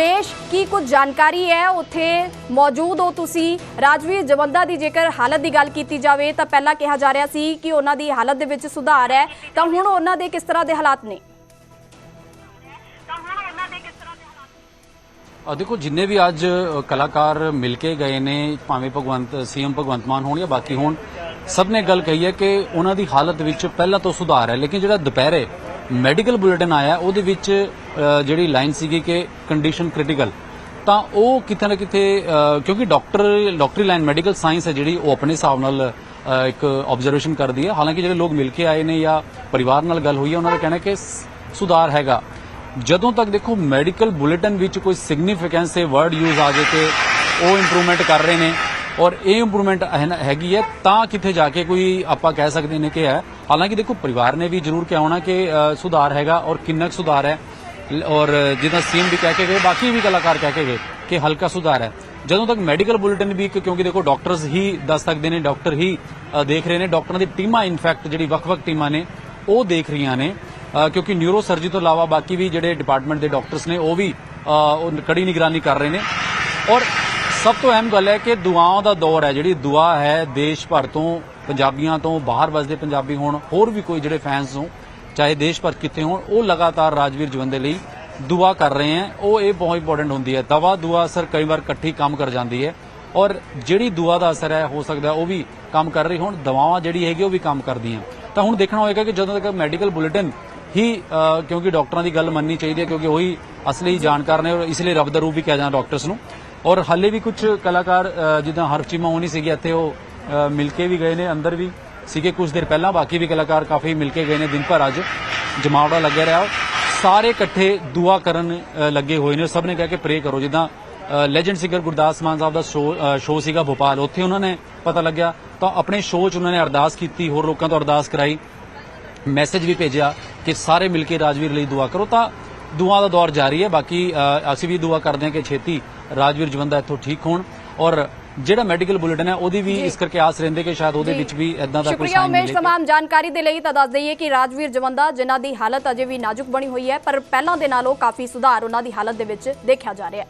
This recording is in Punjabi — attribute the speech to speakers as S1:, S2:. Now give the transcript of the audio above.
S1: ਉਮੇਸ਼ ਕੀ ਕੁਝ ਜਾਣਕਾਰੀ ਹੈ? ਉੱਥੇ ਮੌਜੂਦ ਹੋ ਤੁਸੀਂ। ਰਾਜਵੀਰ ਜਵੰਦਾ ਦੀ ਜੇਕਰ ਹਾਲਤ ਦੀ ਗੱਲ ਕੀਤੀ ਜਾਵੇ ਤਾਂ ਪਹਿਲਾਂ ਕਿਹਾ ਜਾ ਰਿਹਾ ਸੀ ਕਿ ਉਹਨਾਂ ਦੀ ਹਾਲਤ ਦੇ ਵਿੱਚ ਸੁਧਾਰ ਹੈ। ਤਾਂ ਹੁਣ ਉਹਨਾਂ ਦੇ ਕਿਸ ਤਰ੍ਹਾਂ ਦੇ ਹਾਲਾਤ ਨੇ?
S2: ਦੇਖੋ ਜਿੰਨੇ ਵੀ ਅੱਜ ਕਲਾਕਾਰ ਮਿਲ ਕੇ ਗਏ ਨੇ ਭਾਵੇਂ ਭਗਵੰਤ ਸੀਐਮ ਭਗਵੰਤ ਮਾਨ ਹੋਣ ਜਾਂ ਬਾਕੀ ਹੋਣ ਸਭ ਨੇ ਗੱਲ ਕਹੀ ਹੈ ਕਿ ਉਹਨਾਂ ਦੀ ਹਾਲਤ ਵਿੱਚ ਪਹਿਲਾਂ ਤੋਂ ਸੁਧਾਰ ਹੈ ਲੇਕਿਨ ਜਿਹੜਾ ਦੁਪਹਿਰੇ ਮੈਡੀਕਲ ਬੁਲੇਟਿਨ ਆਇਆ, ਉਹਦੇ ਵਿੱਚ ਜਿਹੜੀ ਲਾਈਨ ਸੀਗੀ ਕਿ ਕੰਡੀਸ਼ਨ ਕ੍ਰਿਟੀਕਲ ਤਾਂ ਉਹ ਕਿਤੇ ਨਾ ਕਿਤੇ ਕਿਉਂਕਿ ਡਾਕਟਰ ਡਾਕਟਰੀ ਲਾਈਨ ਮੈਡੀਕਲ ਸਾਇੰਸ ਹੈ ਜਿਹੜੀ, ਉਹ ਆਪਣੇ ਹਿਸਾਬ ਨਾਲ ਇੱਕ ਆਬਜ਼ਰਵੇਸ਼ਨ ਕਰਦੀ ਹੈ। ਹਾਲਾਂਕਿ ਜਿਹੜੇ ਲੋਕ ਮਿਲ ਕੇ ਆਏ ਨੇ ਜਾਂ ਪਰਿਵਾਰ ਨਾਲ ਗੱਲ ਹੋਈ ਹੈ, ਉਹਨਾਂ ਦਾ ਕਹਿਣਾ ਕਿ ਸੁਧਾਰ ਹੈਗਾ। ਜਦੋਂ ਤੱਕ ਦੇਖੋ ਮੈਡੀਕਲ ਬੁਲੇਟਿਨ ਵਿੱਚ ਕੋਈ ਸਿਗਨੀਫੀਕੈਂਸ ਹੈ ਵਰਡ ਯੂਜ਼ ਆ ਜੇ ਕਿ ਉਹ ਇੰਪਰੂਵਮੈਂਟ ਕਰ ਰਹੇ ਨੇ। ਔਰ ਇਹ ਇੰਪਰੂਵਮੈਂਟ ਹੈਗੀ ਹੈ, ਤਾਂ ਕਿੱਥੇ ਜਾ ਕੇ ਕੋਈ ਆਪਾਂ ਕਹਿ ਸਕਦੇ ਨੇ ਕਿ ਹੈ। ਹਾਲਾਂਕਿ ਦੇਖੋ, ਪਰਿਵਾਰ ਨੇ ਵੀ ਜ਼ਰੂਰ ਕਿਹਾ ਹੋਣਾ ਕਿ ਸੁਧਾਰ ਹੈਗਾ ਔਰ ਕਿੰਨਾ ਕੁ ਸੁਧਾਰ ਹੈ। ਔਰ ਜਿੱਦਾਂ ਸੀਐਮ ਵੀ ਕਹਿ ਕੇ ਗਏ, ਬਾਕੀ ਵੀ ਕਲਾਕਾਰ ਕਹਿ ਕੇ ਗਏ ਕਿ ਹਲਕਾ ਸੁਧਾਰ ਹੈ। ਜਦੋਂ ਤੱਕ ਮੈਡੀਕਲ ਬੁਲੇਟਿਨ ਵੀ ਇੱਕ, ਕਿਉਂਕਿ ਦੇਖੋ ਡਾਕਟਰਸ ਹੀ ਦੱਸ ਸਕਦੇ ਨੇ ਡਾਕਟਰ ਹੀ ਦੇਖ ਰਹੇ ਨੇ ਡਾਕਟਰਾਂ ਦੀ ਟੀਮਾਂ ਇਨਫੈਕਟ ਜਿਹੜੀ ਵੱਖ-ਵੱਖ ਟੀਮਾਂ ਨੇ, ਉਹ ਦੇਖ ਰਹੀਆਂ ਨੇ। ਕਿਉਂਕਿ ਨਿਊਰੋ ਸਰਜੀ ਤੋਂ ਇਲਾਵਾ ਬਾਕੀ ਵੀ ਜਿਹੜੇ ਡਿਪਾਰਟਮੈਂਟ ਦੇ ਡਾਕਟਰਸ ਨੇ, ਉਹ ਵੀ ਕੜੀ ਨਿਗਰਾਨੀ ਕਰ ਰਹੇ ਨੇ। ਔਰ ਸਭ ਤੋਂ ਅਹਿਮ ਗੱਲ ਹੈ ਕਿ ਦੁਆਵਾਂ ਦਾ ਦੌਰ ਹੈ, ਜਿਹੜੀ ਦੁਆ ਹੈ ਦੇਸ਼ ਭਰ ਤੋਂ, ਪੰਜਾਬੀਆਂ ਤੋਂ, ਬਾਹਰ ਵਸਦੇ ਪੰਜਾਬੀ ਹੋਣ, ਹੋਰ ਵੀ ਕੋਈ ਜਿਹੜੇ ਫੈਨਸ ਹੋ ਚਾਹੇ ਦੇਸ਼ ਭਰ ਕਿੱਥੇ ਹੋਣ, ਉਹ ਲਗਾਤਾਰ ਰਾਜਵੀਰ ਜਵੰਦੇ ਲਈ ਦੁਆ ਕਰ ਰਹੇ ਹੈ। ਉਹ ਇਹ ਬਹੁਤ ਇੰਪੋਰਟੈਂਟ ਹੁੰਦੀ ਹੈ। ਦਵਾ ਦੁਆ ਅਸਰ ਕਈ ਵਾਰ ਇਕੱਠੀ ਕੰਮ ਕਰ ਜਾਂਦੀ ਹੈ ਔਰ ਜਿਹੜੀ ਦੁਆ ਦਾ ਅਸਰ ਹੈ, ਹੋ ਸਕਦਾ ਉਹ ਵੀ ਕੰਮ ਕਰ ਰਹੀ ਹੁਣ, ਦਵਾਵਾਂ ਜਿਹੜੀ ਹੈਗੀ ਉਹ ਵੀ ਕੰਮ ਕਰਦੀਆਂ। ਤਾਂ ਹੁਣ ਦੇਖਣਾ ਹੋਏਗਾ ਕਿ ਜਦੋਂ ਤੱਕ ਮੈਡੀਕਲ ਬੁਲੇਟਿਨ ਹੀ ਕਿਉਂਕਿ ਡਾਕਟਰਾਂ ਦੀ ਗੱਲ ਮੰਨਣੀ ਚਾਹੀਦੀ ਹੈ, ਕਿਉਂਕਿ ਉਹੀ ਅਸਲੀ ਜਾਣਕਾਰ ਨੇ ਔਰ ਇਸ ਲਈ ਰੱਬ ਦਾ ਰੂਪ ਵੀ ਕਿਹਾ ਜਾਂਦਾ ਡਾਕਟਰਸ ਨੂੰ ਔਰ ਹਾਲੇ ਵੀ ਕੁਝ ਕਲਾਕਾਰ ਅ, ਜਿੱਦਾਂ ਹਰਚੀਮਾ ਹੋਣੀ ਸੀਗੀ ਇੱਥੇ ਉਹ ਮਿਲ ਕੇ ਵੀ ਗਏ ਨੇ ਅੰਦਰ ਵੀ ਸੀਗੇ ਕੁਝ ਦੇਰ ਪਹਿਲਾਂ ਬਾਕੀ ਵੀ ਕਲਾਕਾਰ ਕਾਫੀ ਮਿਲ ਕੇ ਗਏ ਨੇ ਦਿਨ ਭਰ ਅੱਜ। ਜਮਾਵੜਾ ਲੱਗਿਆ ਰਿਹਾ। ਸਾਰੇ ਇਕੱਠੇ ਦੁਆ ਕਰਨ ਲੱਗੇ ਹੋਏ ਨੇ। ਸਭ ਨੇ ਕਹਿ ਕੇ ਪ੍ਰੇ ਕਰੋ। ਜਿੱਦਾਂ ਲੈਜੈਂਡ ਸਿੰਗਰ ਗੁਰਦਾਸ ਮਾਨ ਸਾਹਿਬ ਦਾ ਸ਼ੋਅ ਸ਼ੋਅ ਸੀਗਾ ਭੋਪਾਲ। ਉੱਥੇ ਉਹਨਾਂ ਨੇ ਪਤਾ ਲੱਗਿਆ। ਤਾਂ ਆਪਣੇ ਸ਼ੋਅ 'ਚ ਉਹਨਾਂ ਨੇ ਅਰਦਾਸ ਕੀਤੀ ਹੋਰ ਲੋਕਾਂ ਤੋਂ ਅਰਦਾਸ ਕਰਾਈ। ਮੈਸੇਜ ਵੀ ਭੇਜਿਆ ਕਿ ਸਾਰੇ ਮਿਲ ਕੇ ਰਾਜਵੀਰ ਲਈ ਦੁਆ ਕਰੋ। ਤਾਂ ਦੁਆ ਦਾ ਦੌਰ ਜਾਰੀ ਹੈ। ਬਾਕੀ ਅਸੀਂ ਵੀ ਦੁਆ ਕਰਦੇ ਹਾਂ ਕਿ ਛੇਤੀ ਰਾਜਵੀਰ ਜਵੰਦਾ ਇੱਥੋਂ ਠੀਕ ਹੋਣ ਔਰ ਜਿਹੜਾ ਮੈਡੀਕਲ ਬੁਲੇਟਨ ਹੈ ਉਹਦੀ ਵੀ ਇਸ ਕਰਕੇ ਆਸ ਰਹਿੰਦੇ ਕਿ ਸ਼ਾਇਦ ਉਹਦੇ ਵਿੱਚ ਵੀ ਇਦਾਂ ਦਾ ਕੋਈ ਸਾਈਨ ਮਿਲੇ।
S1: ਸ਼ੁਕਰੀਆ ਤਮਾਮ ਜਾਣਕਾਰੀ ਦੇ ਲਈ ਤਾਂ ਦੱਸ ਦਈਏ ਕਿ ਰਾਜਵੀਰ ਜਵੰਦਾ ਜਿਨ੍ਹਾਂ ਦੀ ਹਾਲਤ ਅਜੇ ਵੀ ਨਾਜ਼ੁਕ ਬਣੀ ਹੋਈ ਹੈ ਪਰ ਪਹਿਲਾਂ ਦੇ ਨਾਲੋਂ ਕਾਫੀ ਸੁਧਾਰ ਉਹਨਾਂ ਦੀ ਹਾਲਤ ਦੇ ਵਿੱਚ ਦੇਖਿਆ ਜਾ ਰਿਹਾ ਹੈ।